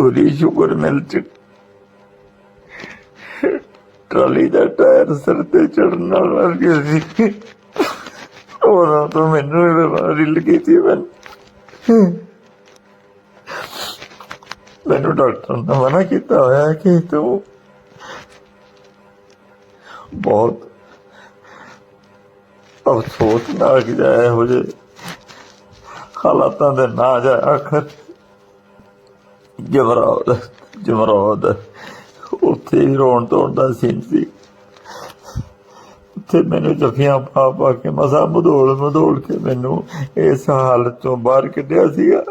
ਤੋਰੀ sugar mill ਚ। Trolley ਦਾ tyre ਸਿਰ ਤੇ ਚੜਨ ਨਾਲ ਮਰ ਗਿਆ ਸੀ। ਉਹਨਾਂ ਤੋਂ ਮੈਨੂੰ ਇਹ ਬਿਮਾਰੀ ਲੱਗੀ ਸੀ ਮੈਂ। ਮੈਨੂੰ ਡਾਕਟਰ ਨੇ ਮਨਾ ਕੀਤਾ ਹੋਇਆ ਕਿ ਤੂੰ ਬਹੁਤ ਅਫਸੋਸ ਨਾਲ ਕਿ ਜਾਇਆ ਹੋ ਜੇ ਹਾਲਾਤਾਂ ਦੇ ਨਾ ਜਾ ਆਖਰ ਜਮਰਾਦ ਜਮਰਾਦ ਉੱਥੇ ਹੀ ਰੋਣ ਧੋਣ ਦਾ ਸੀਨ ਸੀ। ਉੱਥੇ ਮੈਨੂੰ ਜਫੀਆਂ ਪਾ ਪਾ ਕੇ ਮਸਾ ਮਧੋਲ ਮਧੋਲ ਕੇ ਮੈਨੂੰ ਇਸ ਹਾਲਤ ਤੋਂ ਬਾਹਰ ਕੱਢਿਆ ਸੀਗਾ।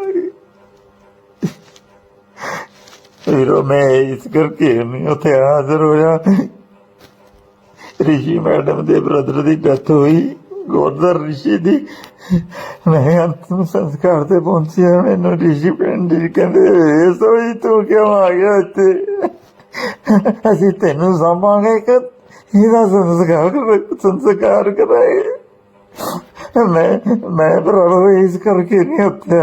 ਵੀਰੋ ਮੈਂ ਇਸ ਕਰਕੇ ਨਹੀਂ ਉੱਥੇ ਹਾਜ਼ਰ ਹੋਇਆ। ਰਿਸ਼ੀ ਮੈਡਮ ਦੇ ਬ੍ਰਦਰ ਦੀ ਡੈਥ ਹੋਈ ਗੋਦਰ ਰਿਸ਼ੀ ਦੀ। ਮੈਂ ਅੰਤਮ ਸੰਸਕਾਰ ਤੇ ਪਹੁੰਚਿਆ ਮੈਨੂੰ ਰਿਸ਼ੀ ਪਿੰਡ ਜੀ ਕਹਿੰਦੇ ਇਹ ਸੋਈ, ਤੂੰ ਕਿਉਂ ਆ ਗਿਆ ਇੱਥੇ? ਅਸੀਂ ਤੈਨੂੰ ਸਾਂਭਾਂਗੇ ਕਿ ਇਹਦਾ ਸੰਸਕਾਰ ਕਰ- ਸੰਸਕਾਰ ਕਰਾਏ ਮੈਂ ਮੈਂ ਪ੍ਰਭੂ ਇਸ ਕਰਕੇ ਨਹੀਂ ਉੱਥੇ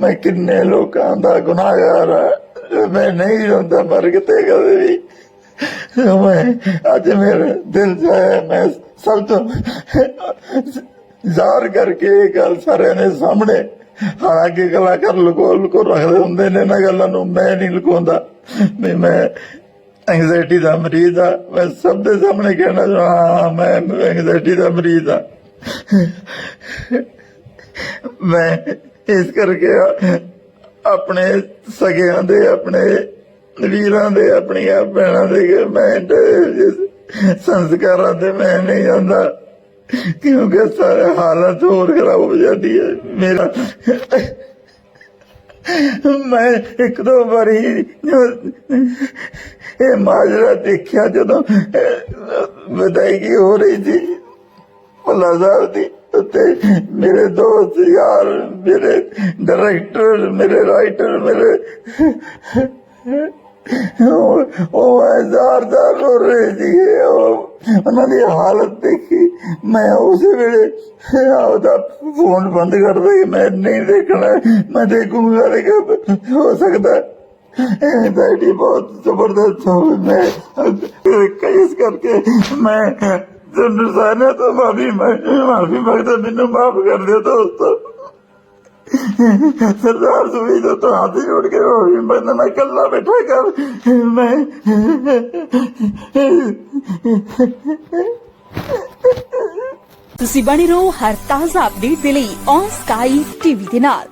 ਮੈਂ ਕਿੰਨੇ ਲੋਕਾਂ ਦਾ ਗੁਨਾਹਗਾਰ ਹਾਂ। ਮੈਂ ਨਹੀਂ ਹੁੰਦਾ ਮਰ ਕਿਤੇ ਕਦੇ ਵੀ। ਮੈਂ ਅੱਜ ਮੇਰੇ ਦਿਲ ਚ ਮੈਂ ਸਭ ਤੋਂ ਜ਼ਾਹਰ ਕਰਕੇ ਇਹ ਗੱਲ ਸਾਰਿਆਂ ਦੇ ਸਾਹਮਣੇ। ਹਾਲਾਂਕਿ ਕਲਾਕਾਰ ਲੁਕੋ ਲੁਕੋ ਰੱਖਦੇ ਹੁੰਦੇ ਨੇ ਨਾ ਗੱਲਾਂ ਨੂੰ, ਮੈਂ ਨਹੀਂ ਲੁਕਾਉਂਦਾ। ਵੀ ਮੈਂ ਐਂਜ਼ਾਇਟੀ ਦਾ ਮਰੀਜ਼ ਆ। ਮੈਂ ਸਭ ਦੇ ਸਾਹਮਣੇ ਕਹਿਣਾ ਚਾਹੁੰਦਾ, ਹਾਂ ਮੈਂ ਐਂਜ਼ਾਇਟੀ ਦਾ ਮਰੀਜ਼ ਆ। ਮੈਂ ਇਸ ਕਰਕੇ ਆਪਣੇ ਸਗਿਆਂ ਦੇ, ਆਪਣੇ ਵੀਰਾਂ ਦੇ ਆਪਣੀਆਂ ਭੈਣਾਂ ਦੇ ਮੈਂ ਸੰਸਕਾਰਾਂ ਤੇ ਮੈਂ ਨਹੀਂ ਜਾਂਦਾ। ਕਿਉਂਕਿ ਸਾਰੇ ਹਾਲਤ ਹੋਰ ਖਰਾਬ ਹੋ ਜਾਂਦੀ ਹੈ। ਮੇਰਾ ਮੈਂ ਇੱਕ ਦੋ ਵਾਰੀ ਇਹ ਮਾਜਰਾ ਦੇਖਿਆ ਜਦੋਂ ਵਿਦਾਇਗੀ ਹੋ ਰਹੀ ਸੀ। ਭੱਲਾ ਸਾਹਿਬ ਦੀ ਉੱਤੇ ਮੇਰੇ ਦੋਸਤ ਯਾਰ, ਮੇਰੇ ਡਾਇਰੈਕਟਰ, ਮੇਰੇ ਰਾਈਟਰ, ਮੇਰੇ ਉਹ ਹਜ਼ਾਰ ਦਾ ਰੋ ਰਹੇ ਸੀ। ਉਹ ਉਹਨਾਂ ਦੀ ਹਾਲਤ ਦੇਖੀ। ਮੈਂ ਉਸ ਵੇਲੇ ਆਪਦਾ ਫੋਨ ਬੰਦ ਕਰ ਦੇ ਮੈਂ ਨਹੀਂ ਦੇਖਣਾ। ਮੈਂ ਦੇਖੂੰਗਾ ਲੇਕਿਨ ਹੋ ਸਕਦਾ। ਐਂਜ਼ਾਈਟੀ ਬਹੁਤ ਜ਼ਬਰਦਸਤ ਹੋਵੇ ਮੈਂ ਇਸ ਕਰਕੇ ਮੈਂ ਤੁਹਾਨੂੰ ਸਾਰਿਆਂ ਤੋਂ ਮਾਫੀ ਮਾਫੀ ਮੰਗਦਾ। ਮੈਨੂੰ ਮਾਫ ਕਰ ਦਿਓ ਦੋਸਤੋ। ਸਰਦਾਰ ਸੁਵੀ ਤੋਂ ਹੱਥ ਜੋੜ ਕੇ ਹੋਈ ਮੈਂ ਮੈਂ ਇਕੱਲਾ ਬੈਠਾ ਕਰ ਮੈਂ ਤੁਸੀਂ ਬਣੇ ਰਹੋ ਹਰ ਤਾਜ਼ਾ ਅਪਡੇਟ ਦੇ ਲਈ ਔਨ ਸਕਾਈ ਟੀਵੀ ਦੇ ਨਾਲ।